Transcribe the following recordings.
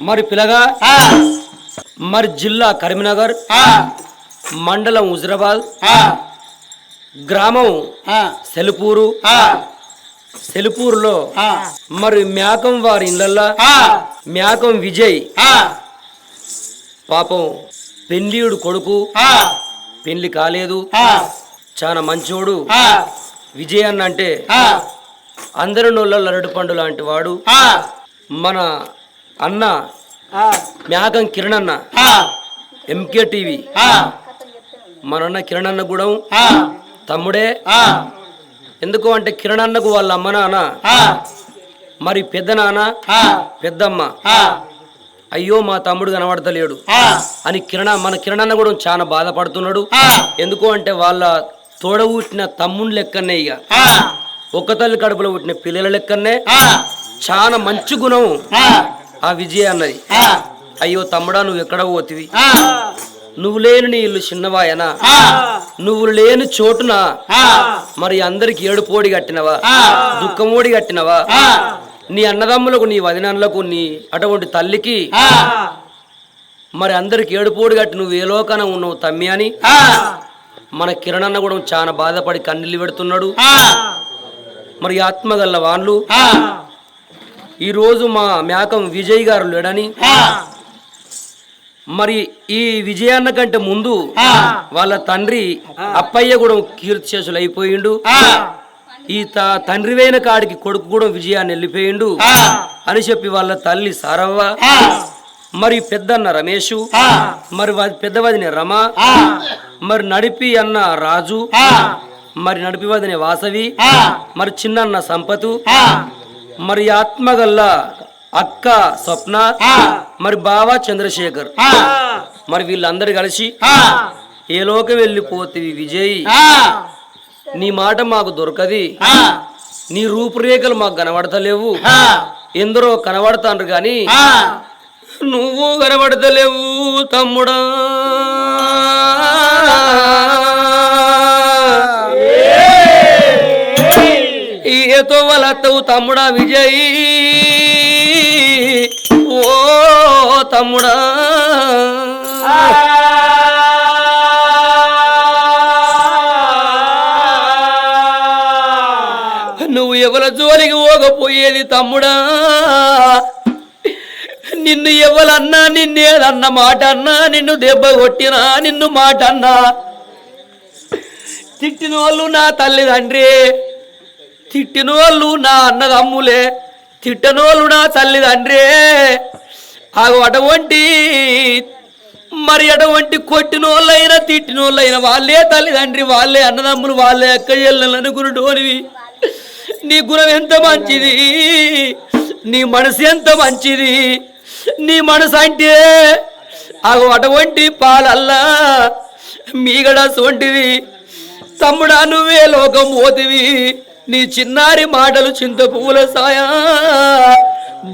మరి పిలగా? ఆ, మరి జిల్లా కరీంనగర్ మండలం హుజరాబాద్ గ్రామం సెలుపూరు సెలుపూరులో మరి మేకం వారి ఇళ్ళల్లా మేకం విజయ్ పాపం పెళ్ళియుడు కొడుకు పెళ్ళి కాలేదు చాలా మంచోడు విజయ్ అన్న అంటే అందరి నోళ్ళ అరటిపండు లాంటి వాడు మన అన్న. మేకం కిరణ్ అన్న ఎంకే టీవీ. ఆ, మన అన్న కిరణ్ అన్న కూడా తమ్ముడే ఎందుకు అంటే కిరణ్ అన్నకు వాళ్ళ అమ్మ నాన్న. మరి పెద్ద నాన్న. పెద్దమ్మ. అయ్యో మా తమ్ముడు కనబడతలేడు. అని కిరణ మన కిరణ్ అన్న కూడా చాలా బాధపడుతున్నాడు. ఎందుకు అంటే వాళ్ళ తోడ పుట్టిన తమ్ముని లెక్కనే ఇక ఒక్క తల్లి కడుపులో పుట్టిన పిల్లల లెక్కనే. చాలా మంచి గుణం. ఆ, విజయ అన్నది. అయ్యో తమ్ముడా నువ్వు ఎక్కడ పోతివి? నువ్వు లేని నీ ఇల్లు చిన్నవాయనా? నువ్వు లేని చోటున? మరి అందరికి ఏడుపోడి కట్టినవా? దుఃఖమోడి కట్టినవా? నీ అన్నదమ్ములకు నీ వదినలకు నీ అటువంటి తల్లికి మరి అందరికి ఏడుపోడి కట్టి నువ్వు ఏ లోకాన ఉన్నావు తమ్మి అని? మన కిరణ్ అన్న కూడా చాలా బాధపడి కన్నీళ్ళు పెడుతున్నాడు. మరి ఆత్మగల్ల వాళ్ళు ఆ, ఈ రోజు మా మేకం విజయ్ గారు లేడని. మరి ఈ విజయాన్న కంటే ముందు వాళ్ళ తండ్రి అప్పయ్య కూడా కీర్తిశేషులు అయిపోయిండు. ఈ తండ్రి వేయిన కాడికి కొడుకు కూడా విజయాన్ని వెళ్ళిపోయిండు. అని చెప్పి వాళ్ళ తల్లి సారవ్వ. మరి పెద్దన్న రమేషు. మరి వా- పెద్ద వదిన రమ మరి నడిపి అన్న రాజు. మరి నడిపి వదిన వాసవి మరి చిన్నన్న సంపతు. మరి ఆత్మగల్ల అక్క స్వప్న మరి బావ చంద్రశేఖర్. మరి వీళ్ళందరూ కలిసి ఏ లోకం వెళ్ళిపోతివి విజయ్? నీ మాట మాకు దొరకది. నీ రూపురేఖలు మాకు కనబడతలేవు. ఎందరో కనబడతాండ్రు గాని నువ్వు కనబడతలేవు తమ్ముడా. ఏతో వలత్తవు తమ్ముడా విజయ్? ఓ తమ్ముడా. నువ్వు ఎవల జోలికి పోకపోయేది తమ్ముడా? నిన్ను ఎవలన్నా నిన్నేదన్న మాట అన్నా నిన్ను దెబ్బ కొట్టినా నిన్ను మాట అన్నా తిట్టిన వాళ్ళు నా తల్లిదండ్రి. తిట్టిన వాళ్ళు నా అన్నదమ్ములే తిట్టనోళ్ళు నా తల్లిదండ్రే. ఆగు అటువంటి మరి అటువంటి కొట్టినోళ్ళైనా తిట్టినోళ్ళైనా వాళ్ళే తల్లిదండ్రి వాళ్ళే అన్నదమ్ములు వాళ్ళే అక్క చెల్లెలు అనుకున్నటోనివి నీ గుణం ఎంత మంచిది? నీ మనసు ఎంత మంచిది? నీ మనసు అంటే ఆగు అటువంటి పాలల్లా మీగడ సొంటిది తమ్ముడా నువ్వే లోకం పోతివి. నీ చిన్నారి మాటలు చింత పువ్వుల సాయ.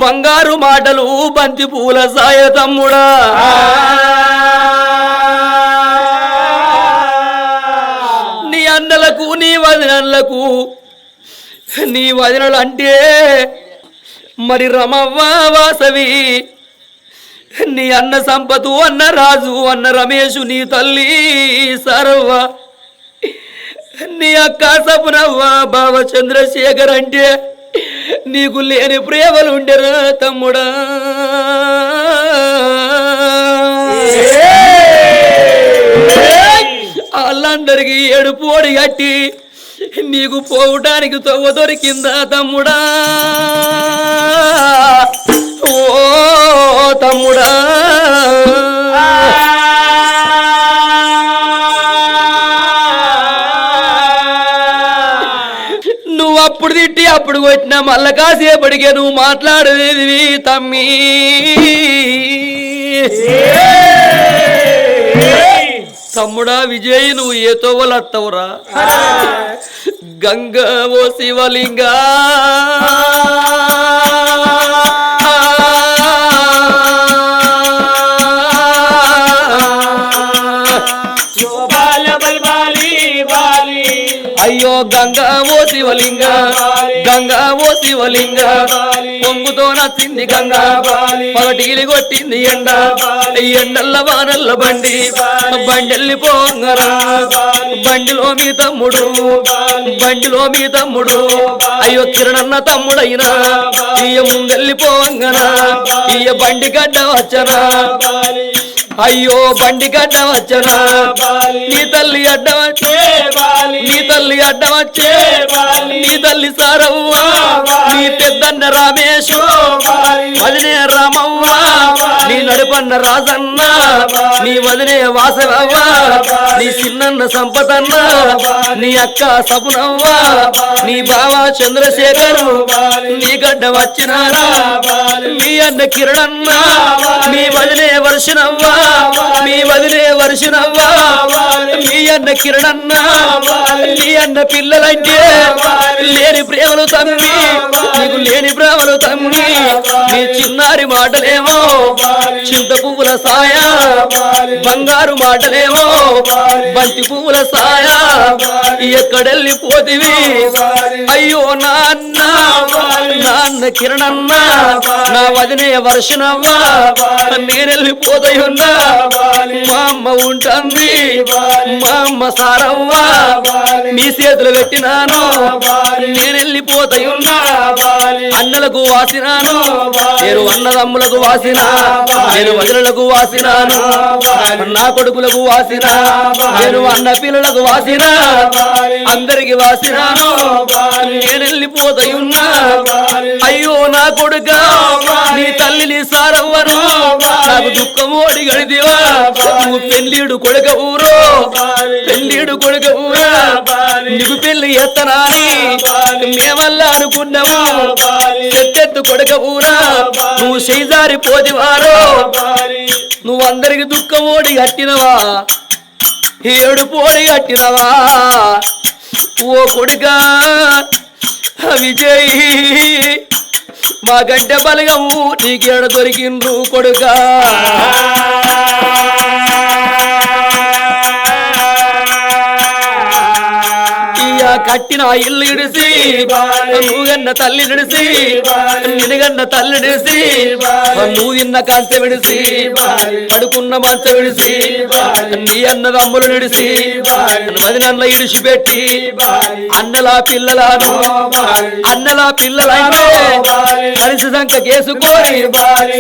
బంగారు మాటలు బంతి పువ్వుల సాయ తమ్ముడా. నీ అన్నలకు నీ వదినలకు నీ వదినలు అంటే మరి రమవ్వ వాసవి. నీ అన్న సంపతు అన్న రాజు అన్న రమేషు నీ తల్లి సర్వ నీ అక్క సపునవ్వ బావ చంద్రశేఖర్ అంటే నీకు లేని ప్రేమలు ఉండరా తమ్ముడా. వాళ్ళందరికీ ఏడుపు ఓడి కట్టి నీకు పోవటానికి తవ్వ దొరికిందా తమ్ముడా? ఓ తమ్ముడా. అప్పుడు తిట్టి అప్పుడు కొట్టినా మళ్ళా కాసేపటికే నువ్వు మాట్లాడేది తమ్మి. తమ్ముడా విజయ్ నువ్వు ఏ తోవలత్తవురా? గంగ ఓ శివలింగా. అయ్యో గంగా ఓ శివలింగ. గంగా ఓ శివలింగ. పొంగుతో నచ్చింది గంగ. పగటిగిలి కొట్టింది ఎండ. ఎండల్ల వానల్ల బండి. బండెల్లి పోంగరా బండిలో మీ తమ్ముడు. బండిలో మీ తమ్ముడు. అయ్యో కిరణన్న తమ్ముడైనా. ఇయ్య ముందెల్లి పోంగనా ఇయ్య బండి గడ్డ వచ్చనా. అయ్యో బండి గడ్డ వచ్చనా? నీ తల్లి అడ్డ వచ్చే నీ తల్లి అడ్డ వచ్చే నీ తల్లి సారవ్వ? నీ పెద్దన్న రామేశు వదినే రామవ్వ? నీ నడుపన్న రాజన్న నీ వదినే వాసవవ్వ నీ చిన్నన్న సంపదన్న నీ అక్క సపునవ్వ నీ బావ చంద్రశేఖరు నీ గడ్డ వచ్చినారా మీ అన్న కిరణన్న నీ వదిలే వర్షనవ్వ నీ వర్షనవ్వ అన్న కిరణన్న మీ అన్న పిల్లలంటే లేని ప్రేమలు తమ్మి. నీకు లేని ప్రేమలు తమ్మి. నీ చిన్నారి మాటలేమో చింత పువ్వుల సాయ. బంగారు మాటలేమో బంతి పువ్వుల సాయ. ఎక్కడెళ్ళి పోతివి? అయ్యో నాన్న నాన్న కిరణన్న నా వదినే వర్షనవ్వ. నేనెళ్ళిపోతాయున్నా మా అమ్మ ఉంటుంది. మా అమ్మ సారవ్వ నీ చేతులు పెట్టినాను. నేనెళ్ళిపోతాయున్నా. అన్నలకు వాసినాను. నేను అన్నదమ్ములకు వాసిన. నేను వదినలకు వాసినాను. నా కొడుకులకు వాసిన. నేను అన్న పిల్లలకు వాసిన. అందరికి వాసినాను. నేను వెళ్ళిపోతాయున్నా అయ్యో నా కొడుకు. నీ తల్లిని సారవ్వరు నాకు దుఃఖం ఓడి గడిదివా నువ్వు పెళ్ళిడు కొడుక ఊరు. పెళ్ళిడు కొడుక ఊరా? నీకు పెళ్ళి ఎత్తనాని. మేమల్లా అనుకున్నాము చెట్టెత్తు కొడుక ఊరా? నువ్వు చేజారి పోదివారు నువ్వు అందరికి దుఃఖం ఓడి కట్టినవా? ఏడు పోడి కట్టినవా? ఓ కొడుక విజయ్ మా గంట బలగము నీకేడ దొరికిండ్రు కొడుకా? కట్టిన ఇల్లు ఇడిసి నువ్వన్న తల్లి నిడిసి నినగన్న తల్లి నిడిసి నువ్వు ఇన్న కంచె విడిసి పడుకున్న మంచ విడిసి నీ అన్న తమ్ములు నిడిసి వదినన్న ఇడిసి పెట్టి అన్నలా పిల్లలను అన్నలా పిల్లలైతే కలిసి సంక కేసుకొని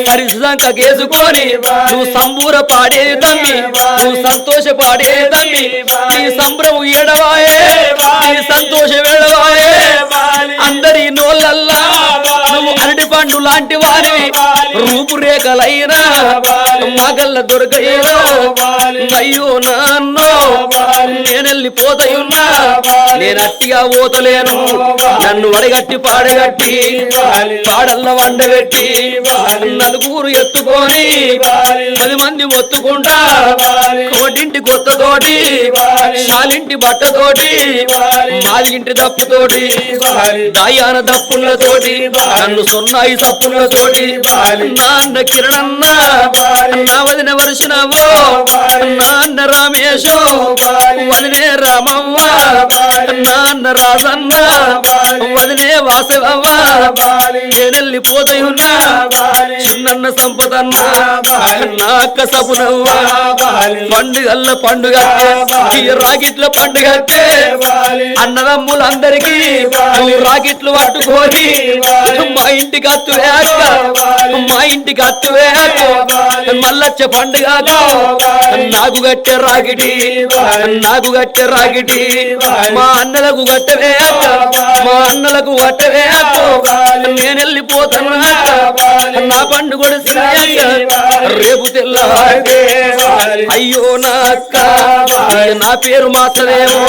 కలిసి సంక కేసుకొని నువ్వు సంబూర పాడే తమ్మి నువ్వు సంతోష పాడే తమ్మి నీ సంబరం ఏడవాయే పండు లాంటి వారివి రూపురేఖలైనా మగల్ల దొరకైనా అయ్యో నాన్నో నేను వెళ్ళిపోతాయున్నా నేను అట్టిగా పోతలేను. నన్ను వడగట్టి పాడగట్టి పాడల్ల వండబెట్టి నలుగురు ఎత్తుకొని పది మంది మొత్తుకుంటా కోటింటి కొత్త తోటి శాలింటి బట్టతోటి మాలింటి దప్పుతోటి దాయాన దప్పులతోటి నన్ను సొన్నాయి సప్పులతోటి నాన్న కిరణన్న నా వదిన వర్షనవో నాన్న రామేశో. వదినే రామవ్వ. నాన్న రాజన్న. వదినే వాసవవ్వ. నేనెళ్ళిపోతాయున్నా చిన్నన్న సంపదన్న. నా అక్క సపునవ్వ. పండుగల్ల పండుగ. ఈ రాకెట్ల పండుగ అన్నదమ్ములందరికీ రాకెట్లు పట్టుకొని మా ఇంటికి అత్తువే అక్క మా ఇంటికి అత్తువే అక్క మల్లచ్చ పండుగ నాకు గట్టె రాగిటి నాకు గట్టె రాగిటి మా అన్నలకు గట్టవే అక్క మా అన్నలకు గట్టవే అక్క నేను వెళ్ళిపోతాను నా నా పండుగ రేపు తెల్ల అయ్యో నా అక్క నా పేరు మాత్రమేమో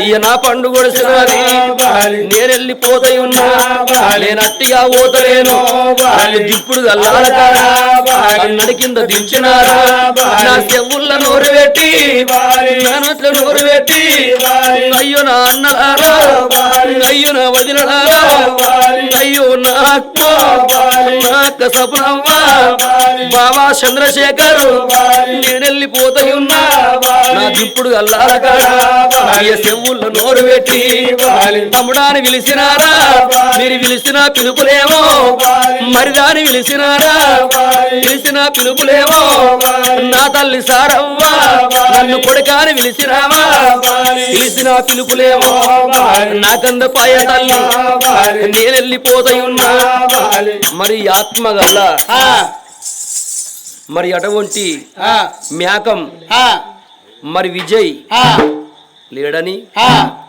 ఈయ నా పండుగ కొడిసినది నేను వెళ్ళిపోతాయి ఉన్నా. నేను అట్టిగా నేను ఆయన దిప్పుడు నడి కింద దించినారా? నా చెవుల్ల నోరు పెట్టి నా నోట్ల నోరు పెట్టి అయ్యో నా అన్నలారా అయ్యో నా వదినలారా? అయ్యో నా అక్క నా అక్క సపనవ్వ బాబా చంద్రశేఖర్ నేను వెళ్ళిపోతాయి ఉన్నా. నా దిప్పుడు అల్లారకాడ చెవుల్లో నోరు పెట్టి తమ్ముడాని పిలిచినారా? మీరు పిలిచిన పిలుపులేమో మరి దాని పిలిచినారా పిలిచిన పిలుపులేమో నా తల్లి సారవ్వ నన్ను కొడుకాని పిలిచినావా పిలిచిన పిలుపులేమో నా కంద పాయ తల్లి? నేను వెళ్ళిపోతాయి ఉన్నా మరి ఆత్మ గల్ల ఆ, మరి అటువంటి ఆ, మేకం ఆ, మరి విజయ్. ఆ, లేడని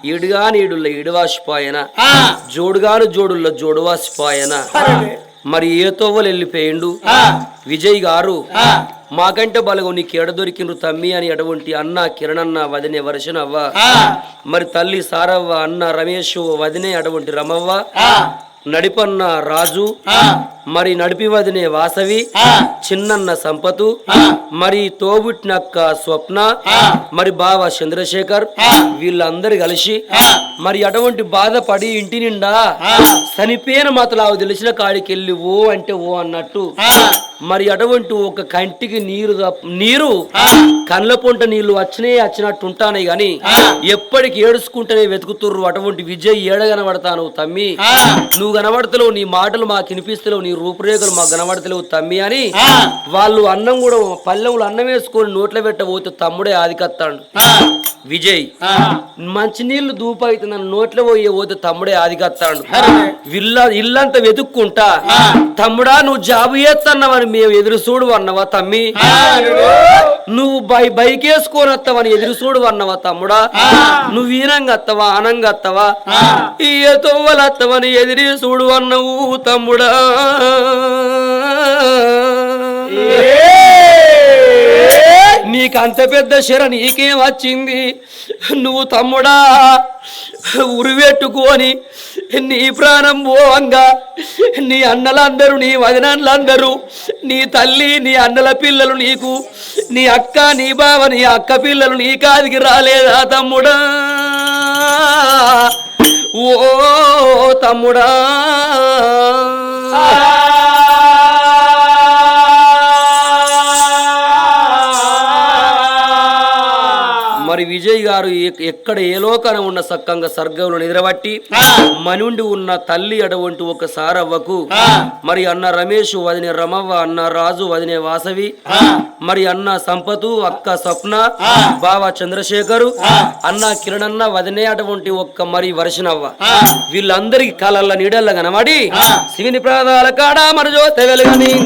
ఈడుగా నీడుల్ల ఈడువాసిపాయన. జోడుగాను జోడుల్ల జోడువాసిపాయన. మరి ఏ తోవలు వెళ్ళిపోయిండు. విజయ్ గారు. మాకంటే బలగం నీకు ఎడ దొరికిండ్రు తమ్మి అని అటువంటి అన్న కిరణన్న వదినే వర్షనవ్వ మరి తల్లి సారవ్వ అన్న రమేష్ వదినే అటువంటి రమవ్వ. నడిపన్న రాజు మరి నడిపి వదినే వాసవి చిన్నన్న సంపతు. మరి తోబుట్టినక్క స్వప్న. మరి బావ చంద్రశేఖర్. వీళ్ళందరూ కలిసి. మరి అటువంటి బాధపడి ఇంటి నిండా. చనిపోయిన మాతలావు తెలిసిన కాడికి వెళ్ళి ఓ అంటే ఓ అన్నట్టు. మరి అటువంటి ఒక కంటికి నీరు నీరు. కళ్ళ పొంట నీళ్ళు వచ్చినాయి వచ్చినట్టు ఉంటానే గాని. ఎప్పటికి ఏడుచుకుంటేనే వెతుకుతుర్రు అటువంటి విజయ్ ఏడ కనబడతాను తమ్మి. నువ్వు కనబడతలేవు నీ మాటలు మాకు వినిపిస్తలేవు నీ రూపురేఖలు మాకు కనబడతలేవు తమ్మి అని. వాళ్ళు అన్నం కూడా పల్లెములు అన్నం వేసుకొని నోట్లో పెట్టబోతే తమ్ముడే ఆదికత్తాడు విజయ్ ఆ. మంచినీళ్ళు దూపు అయితే నన్ను నోట్లో పోయే పోతే తమ్ముడే ఆదికత్తాడు. విల్ల ఇల్లంతా వెతుక్కుంటా. తమ్ముడా నువ్వు జాబు చేస్తున్నావని మేము ఎదురు చూడు అన్నవా తమ్మి? నువ్వు బై బైక్ వేసుకొని వస్తావని ఎదురు చూడు అన్నవా తమ్ముడా. నువ్వు ఈనంగా వస్తావా అనంగా ఆ. ఈ తొవ్వలు ఎదిరి చూడు అన్నవు తమ్ముడా. నీకు అంత పెద్ద శిర నీకేం వచ్చింది? నువ్వు తమ్ముడా ఉరివెట్టుకొని నీ ప్రాణం పోవంగా. నీ అన్నలందరూ నీ వదినలందరూ నీ తల్లి నీ అన్నల పిల్లలు నీకు నీ అక్క నీ బావ నీ అక్క పిల్లలు నీ కాదికి రాలేదా తమ్ముడా? ఓ తమ్ముడా. మరి విజయ్ గారు ఎక్- ఎక్కడ ఏ లోకాన ఉన్న సక్కంగా సర్గంలో నిద్రబట్టి. మనుండి ఉన్న తల్లి అటువంటి ఒక సారవ్వకు. మరి అన్న రమేష్ వదినే రమవ్వ అన్న రాజు వదినే వాసవి. మరి అన్న సంపతు అక్క స్వప్న. బావ చంద్రశేఖరు. అన్న కిరణన్న వదినే అటువంటి ఒక్క మరి వర్షనవ్వ. వీళ్ళందరికి కలల్ల నీడల్ల కనబడి. శివుని ప్రాదాల కాడ మరి జోత వెలుగని.